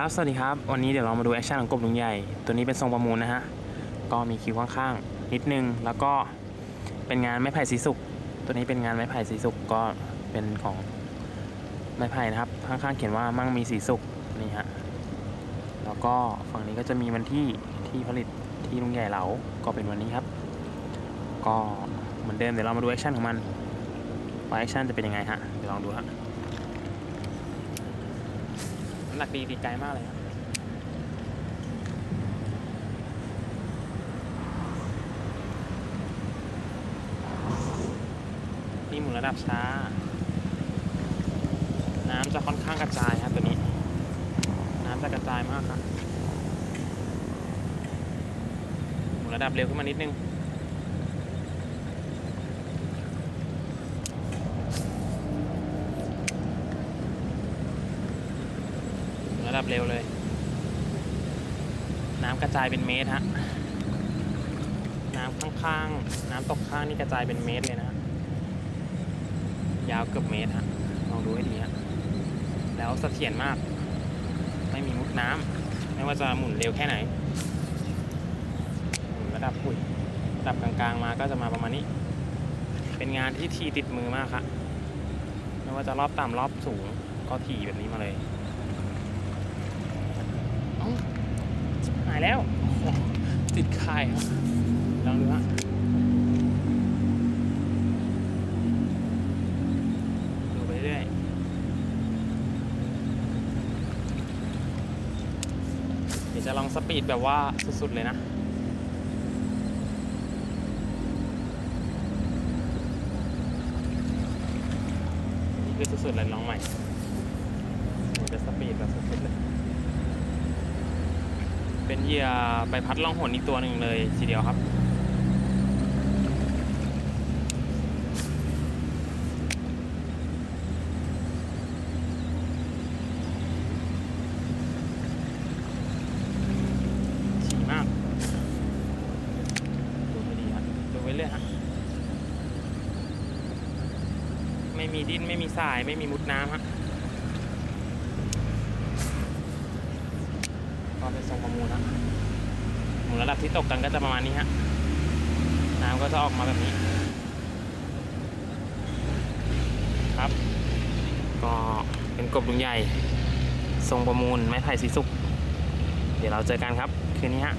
ครับ สวัสดีครับ วันนี้เดี๋ยวเรามาดูแอคชั่นของกบลุงใหญ่ ตัวนี้เป็นทรงประมูลนะฮะ ก็มีคิ้วข้างๆ นิดนึง แล้วก็เป็นงานไม้ไผ่สีสุก ตัวนี้เป็นงานไม้ไผ่สีสุก ก็เป็นของไม้ไผ่นะครับ ข้างๆเขียนว่ามั่งมีสีสุกนี่ฮะ แล้วก็ฝั่งนี้ก็จะมีวันที่ที่ผลิตที่ลุงใหญ่เหลา ก็เป็นวันนี้ครับ ก็เหมือนเดิมเดี๋ยวเรามาดูแอคชั่นของมันว่าแอคชั่นจะเป็นยังไงฮะ เดี๋ยวลองดูฮะ น้ำหนักดีดีไกลมากเลยครับนี่หมุนระดับช้า น้ำจะค่อนข้างกระจายครับตัวนี้ น้ำจะกระจายมากครับหมุนระดับเร็วขึ้นมานิดนึง ระดับเร็วเลย น้ำกระจายเป็นเมตรฮะน้ำข้างๆ น้ำตกข้างนี่กระจายเป็นเมตรเลยนะ ยาวเกือบเมตรฮะลองดูให้ดีฮะแล้วเสถียรมาก ไม่มีมุดน้ำไม่ว่าจะหมุนเร็วแค่ไหนหมุนระดับปุ๋ยระดับกลางๆมาก็จะมาประมาณนี้ เป็นงานที่ทีติดมือมากครับไม่ว่าจะรอบต่ำรอบสูงก็ทีแบบนี้มาเลย เอ้าหาย แล้วติดคายครับลองดูฮะดูไปเรื่อยเดี๋ยวจะลองสปีดแบบว่าสุดๆเลยนะนี่คือสุดๆเลยลองใหม่มันจะสปีดแบบสุดๆเลย เป็นเหยื่อใบพัดล่องหนอีกตัวหนึ่งเลยทีเดียวครับ ฉี่มากดูไปดีฮะดูไปเรื่อยฮะไม่มีดิ้น ไม่มีสายไม่มีมุดน้ำฮะ ก็เป็น ทรงประมูลนะหมุนระดับที่ตกกันก็จะประมาณนี้ฮะ น้ำก็จะออกมาแบบนี้ ครับ ก็เป็นกบลุงใหญ่ ทรงประมูลไม้ไผ่สีสุก เดี๋ยวเราเจอกันครับ คืนนี้ฮะ